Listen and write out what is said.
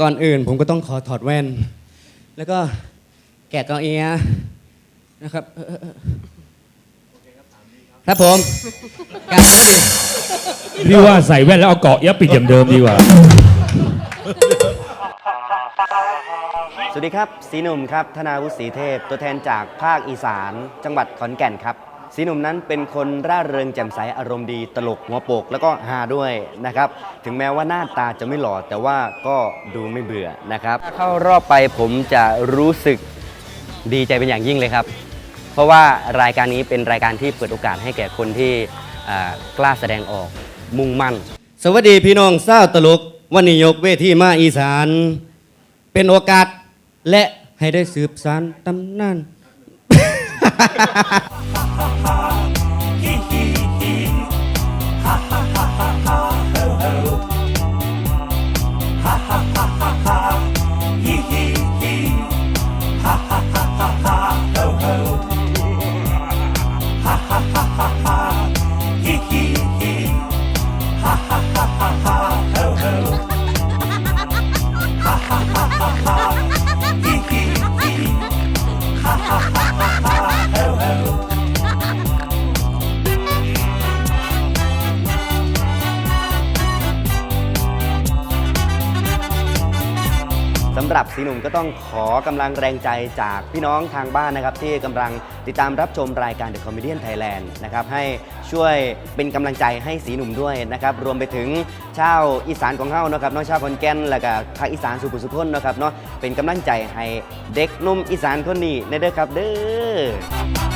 ก่อนอื่นผมก็ต้องขอถอดแว่น แล้วก็แกะกองเอียนะครับเออเออเออครับผมการที่พี่ว่าใส่แว่นแล้วเอาเกาะยับปิดอย่างเดิมดีกว่า สวัสดีครับ สีหนุ่มครับ ธนาวุฒิศรีเทพ ตัวแทนจากภาคอีสาน จังหวัดขอนแก่นครับ สีหนุ่มนั้นเป็นคนร่าเริงแจ่มใสอารมณ์ดีตลกหัวโปกแล้วก็ฮาด้วยนะครับ ถึงแม้ว่าหน้าตาจะไม่หล่อแต่ว่าก็ดูไม่เบื่อนะครับถ้าเข้ารอบไปผมจะรู้สึกดีใจเป็นอย่างยิ่งเลยครับ เพราะว่ารายการนี้เป็นรายการที่เปิดโอกาสให้แก่คนที่อ่ากล้าแสดงออกมุ่งมั่น สวัสดีพี่น้องเศร้าวตลกวันนี้ยกเวทีมาอีสาน เป็นโอกาสและให้ได้สืบสานตำนาน สำหรับสีหนุ่มก็ต้องขอกำลังแรงใจจากพี่น้องทางบ้านนะครับ ที่กำลังติดตามรับชมรายการ The Comedian Thailand นะครับให้ช่วยเป็นกำลังใจให้สีหนุ่มด้วยนะครับรวมไปถึงชาวอีสานของเฮานะครับน้องชาวขอนแก่นแล้วก็ภาคอีสานสุขุสุขนนะครับเนาะเป็นกำลังใจให้เด็กหนุ่มอีสานคนนี้ในเด้อครับเด้อ